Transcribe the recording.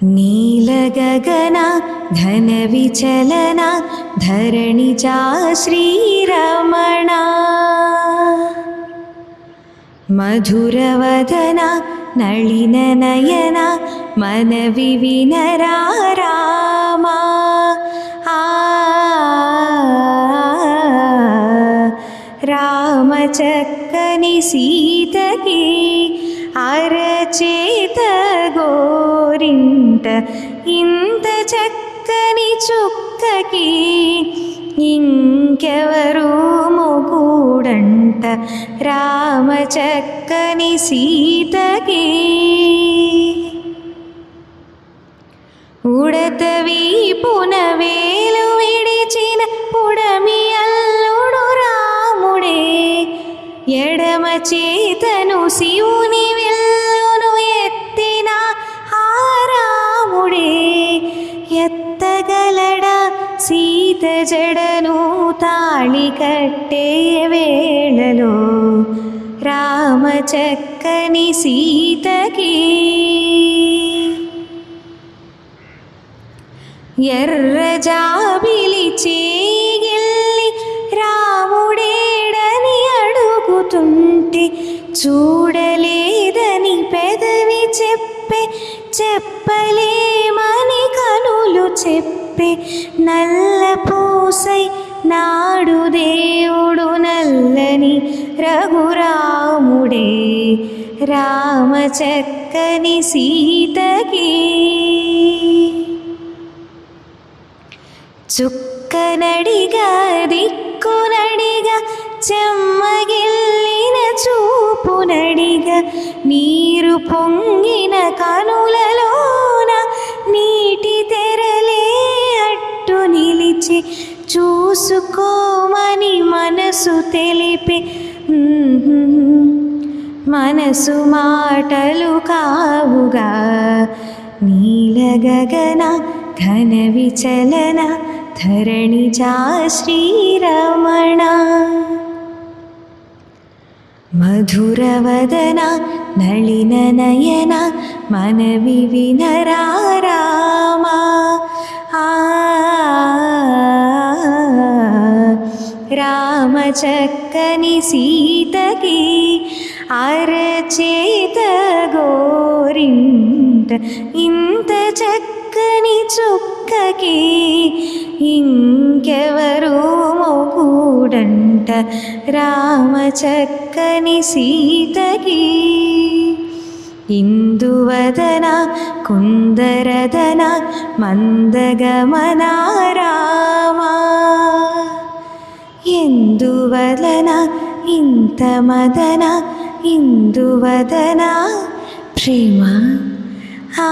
నీలగగన ఘన విచలన ధరణిజా శ్రీరమణ మధురవదన నళిన నయన మనవి వినరామా రామచక్కని సీతకి అరచేత గోరింట ఇంత చక్కని చుక్కకి ఇంకెవరు రామ చక్కని సీతకి. ఉడత వీపున వేలు విడిచిన పుడమి అల్లుడు రాముడే ఎడమ చేతను శివుని వెళ్ళ సీత జడను తాళి కట్టే వేళలో రామ చక్కని సీతకి ఎర్ర జాబిలి చేగిల్లి రాముడేడని అడుగుతుంటే చూడలేదని పెదవి చెప్పే చెప్పలేమని కనులు చెప్పే నల్ల పూసై నాడు దేవుడు నల్లని రఘురాముడే. రామ చక్కని సీతకి చుక్కనడిగా దిక్కునడిగా చెమ్మగిల్లిన చూపునడిగా నీరు పొంగిన కనులలోన నీటి తెరలే నిలిచి చూసుకోమని మనసు తెలిపే. మనసు మాటలు కావుగా. నీల గగన ఘన విచలన ధరణి జా శ్రీరమణ. మధురవదన నళిన నయన మనవి వినరారా. రామ చక్కని సీతకి అరచేత గోరింట ఇంత చక్కని చుక్కకి ఇంకెవరు మొగుడంట రామ చక్కని సీతకి ఇందువదన కుందరదన మందగమన రామా ఎందువలన ఇంత మదన ఇందువదన ప్రేమ ఆ